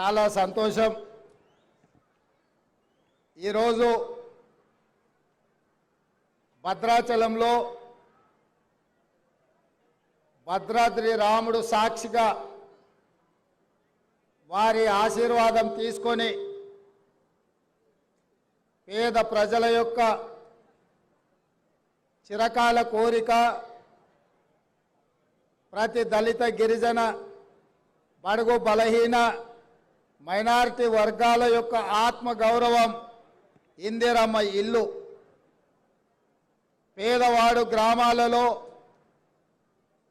చాలా సంతోషం. ఈరోజు భద్రాచలంలో భద్రాద్రి రాముడు సాక్షిగా వారి ఆశీర్వాదం తీసుకొని పేద ప్రజల యొక్క చిరకాల కోరిక ప్రతి దళిత గిరిజన బడుగు బలహీన మైనారిటీ వర్గాల యొక్క ఆత్మ గౌరవం ఇందిరమ్మ ఇల్లు. పేదవాడు గ్రామాలలో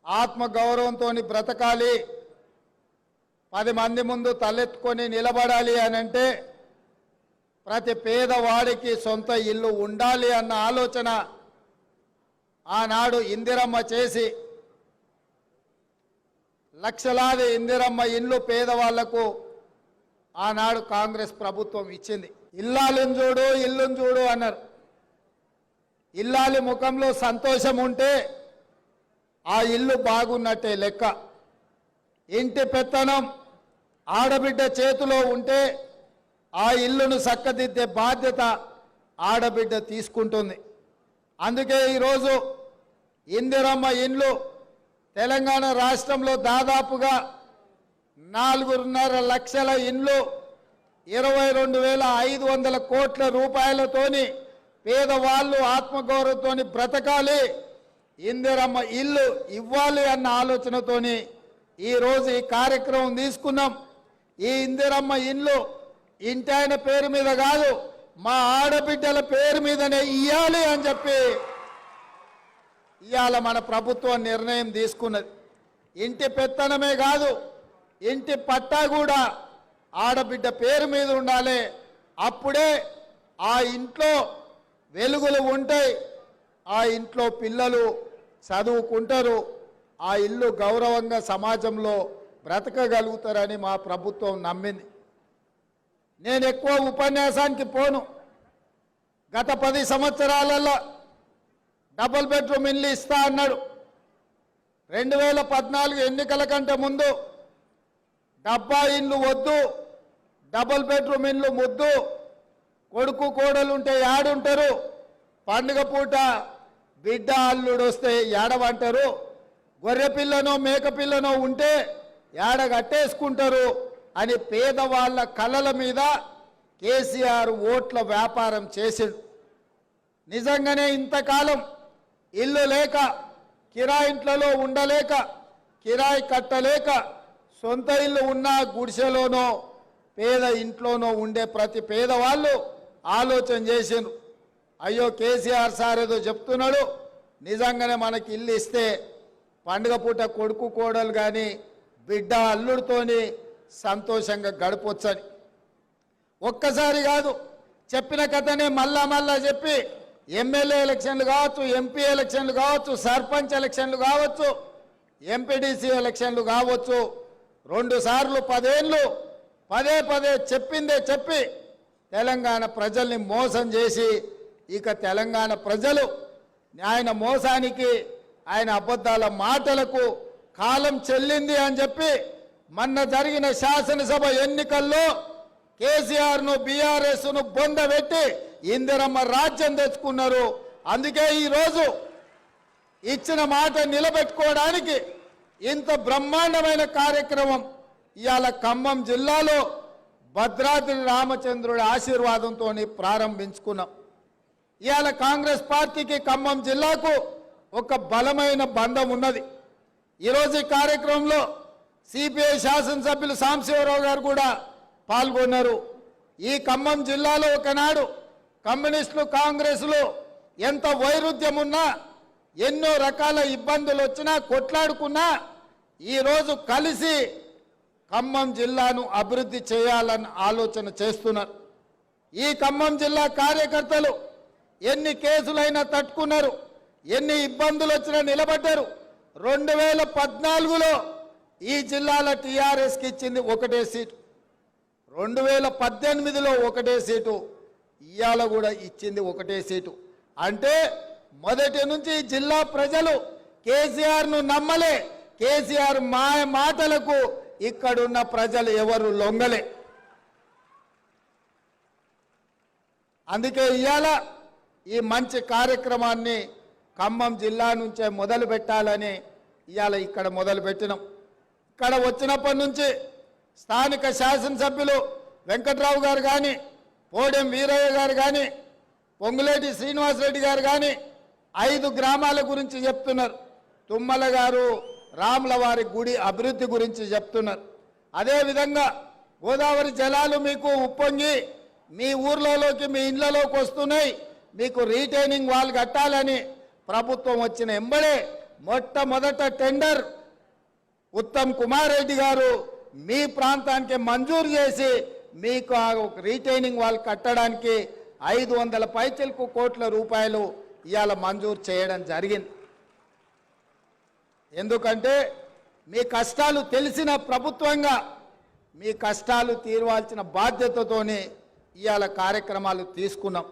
ఆత్మగౌరవంతో బ్రతకాలి. పది మంది ముందు తలెత్తుకొని నిలబడాలి అని అంటే ప్రతి పేదవాడికి సొంత ఇల్లు ఉండాలి అన్న ఆలోచన ఆనాడు ఇందిరమ్మ చేసి లక్షలాది ఇందిరమ్మ ఇల్లు పేదవాళ్ళకు ఆనాడు కాంగ్రెస్ ప్రభుత్వం ఇచ్చింది. ఇల్లాలను చూడు ఇల్లును చూడు అన్నారు. ఇల్లాలి ముఖంలో సంతోషం ఉంటే ఆ ఇల్లు బాగున్నట్టే లెక్క. ఇంటి పెత్తనం ఆడబిడ్డ చేతిలో ఉంటే ఆ ఇల్లును చక్కదిద్దే బాధ్యత ఆడబిడ్డ తీసుకుంటుంది. అందుకే ఈరోజు ఇందిరమ్మ ఇండ్లు తెలంగాణ రాష్ట్రంలో దాదాపుగా నాలుగున్నర లక్షల ఇండ్లు ఇరవై రెండు వేల ఐదు వందల కోట్ల రూపాయలతోని పేదవాళ్ళు ఆత్మగౌరవంతో బ్రతకాలి. ఇందిరమ్మ ఇల్లు ఇవ్వాలి అన్న ఆలోచనతోని ఈరోజు ఈ కార్యక్రమం తీసుకున్నాం. ఈ ఇందిరమ్మ ఇల్లు ఇంటాయన పేరు మీద కాదు మా ఆడబిడ్డల పేరు మీదనే ఇయ్యాలి అని చెప్పి ఇవాళ మన ప్రభుత్వం నిర్ణయం తీసుకున్నది. ఇంటి పెత్తనమే కాదు ఇంటి పట్టా కూడా ఆడబిడ్డ పేరు మీద ఉండాలి. అప్పుడే ఆ ఇంట్లో వెలుగులు ఉంటాయి. ఆ ఇంట్లో పిల్లలు చదువుకుంటారు. ఆ ఇల్లు గౌరవంగా సమాజంలో బ్రతకగలుగుతారని మా ప్రభుత్వం నమ్మింది. నేను ఎక్కువ ఉపన్యాసానికి పోను. గత పది సంవత్సరాలలో డబుల్ బెడ్రూమ్ ఇల్లు ఇస్తా అన్నాడు. రెండు వేల పద్నాలుగు ఎన్నికల కంటే ముందు డబ్బా ఇల్లు వద్దు డబుల్ బెడ్రూమ్ ఇల్లు ముద్దు కొడుకు కోడలు ఉంటే యాడుంటారు పండుగ పూట బిడ్డ అల్లుడు వస్తే ఏడవంటారు గొర్రె పిల్లనో మేక పిల్లనో ఉంటే ఏడ కట్టేసుకుంటారు అని పేదవాళ్ళ కళల మీద కేసీఆర్ ఓట్ల వ్యాపారం చేసిండు. నిజంగానే ఇంతకాలం ఇల్లు లేక కిరాయింట్లలో ఉండలేక కిరాయి కట్టలేక సొంత ఇల్లు ఉన్న గుడిసెలోనో పేద ఇంట్లోనో ఉండే ప్రతి పేదవాళ్ళు ఆలోచన చేసిండ్రు. అయ్యో కేసీఆర్ సార్ ఏదో చెప్తున్నాడు నిజంగానే మనకి ఇల్లు ఇస్తే పండుగ పూట కొడుకు కోడలు కానీ బిడ్డ అల్లుడితోని సంతోషంగా గడపొచ్చని. ఒక్కసారి కాదు చెప్పిన కథనే మళ్ళా మళ్ళా చెప్పి ఎమ్మెల్యే ఎలక్షన్లు కావచ్చు ఎంపీ ఎలక్షన్లు కావచ్చు సర్పంచ్ ఎలక్షన్లు కావచ్చు ఎంపీడీసీ ఎలక్షన్లు కావచ్చు రెండు సార్లు పదేళ్ళు పదే పదే చెప్పిందే చెప్పి తెలంగాణ ప్రజల్ని మోసం చేసి ఇక తెలంగాణ ప్రజలు ఆయన మోసానికి ఆయన అబద్ధాల మాటలకు కాలం చెల్లింది అని చెప్పి మొన్న జరిగిన శాసనసభ ఎన్నికల్లో కేసీఆర్ను బీఆర్ఎస్ను బొందబెట్టి ఇందిరమ్మ రాజ్యం తెచ్చుకున్నారు. అందుకే ఈరోజు ఇచ్చిన మాట నిలబెట్టుకోవడానికి ఇంత బ్రహ్మాండమైన కార్యక్రమం ఇవాళ ఖమ్మం జిల్లాలో భద్రాద్రి రామచంద్రుడి ఆశీర్వాదంతో ప్రారంభించుకున్నాం. ఇవాళ కాంగ్రెస్ పార్టీకి ఖమ్మం జిల్లాకు ఒక బలమైన బంధం ఉన్నది. ఈరోజు ఈ కార్యక్రమంలో సిపిఐ శాసనసభ్యులు సాంబశివరావు గారు కూడా పాల్గొన్నారు. ఈ ఖమ్మం జిల్లాలో ఒకనాడు కమ్యూనిస్టులు కాంగ్రెస్లు ఎంత వైరుధ్యం ఉన్నా ఎన్నో రకాల ఇబ్బందులు వచ్చినా కొట్లాడుకున్నా ఈరోజు కలిసి ఖమ్మం జిల్లాను అభివృద్ధి చేయాలని ఆలోచన చేస్తున్నారు. ఈ ఖమ్మం జిల్లా కార్యకర్తలు ఎన్ని కేసులైనా తట్టుకున్నారు ఎన్ని ఇబ్బందులు వచ్చినా నిలబడ్డారు. రెండు వేల పద్నాలుగులో ఈ జిల్లాల టీఆర్ఎస్కి ఇచ్చింది ఒకటే సీటు. రెండు వేల పద్దెనిమిదిలో ఒకటే సీటు ఇవాళ కూడా ఇచ్చింది ఒకటే సీటు. అంటే మొదటి నుంచి ఈ జిల్లా ప్రజలు కేసీఆర్ను నమ్మలే. కేసీఆర్ మా మాటలకు ఇక్కడున్న ప్రజలు ఎవరు లొంగలే. అందుకే ఇవాళ ఈ మంచి కార్యక్రమాన్ని ఖమ్మం జిల్లా నుంచే మొదలు పెట్టాలని ఇవాళ ఇక్కడ మొదలు పెట్టినాం. ఇక్కడ వచ్చినప్పటి నుంచి స్థానిక శాసనసభ్యులు వెంకట్రావు గారు కానీ పోడెం వీరయ్య గారు కానీ పొంగులేటి శ్రీనివాసరెడ్డి గారు కానీ ఐదు గ్రామాల గురించి చెప్తున్నారు. తుమ్మల గారు రాముల వారి గుడి అభివృద్ధి గురించి చెప్తున్నారు. అదేవిధంగా గోదావరి జలాలు మీకు ఉప్పొంగి మీ ఊర్లలోకి మీ ఇళ్ళలోకి వస్తున్నాయి. మీకు రీటైనింగ్ వాల్ కట్టాలని ప్రభుత్వం వచ్చిన ఎంబడే మొట్టమొదట టెండర్ ఉత్తమ్ కుమార్ రెడ్డి గారు మీ ప్రాంతానికి మంజూరు చేసి మీకు ఆ రీటైనింగ్ వాల్ కట్టడానికి ఐదు వందల పైచలకు కోట్ల రూపాయలు ఇవాళ మంజూరు చేయడం జరిగింది. ఎందుకంటే మీ కష్టాలు తెలిసిన ప్రభుత్వంగా మీ కష్టాలు తీర్వాల్సిన బాధ్యతతోనే ఇవాళ కార్యక్రమాలు తీసుకున్నాం.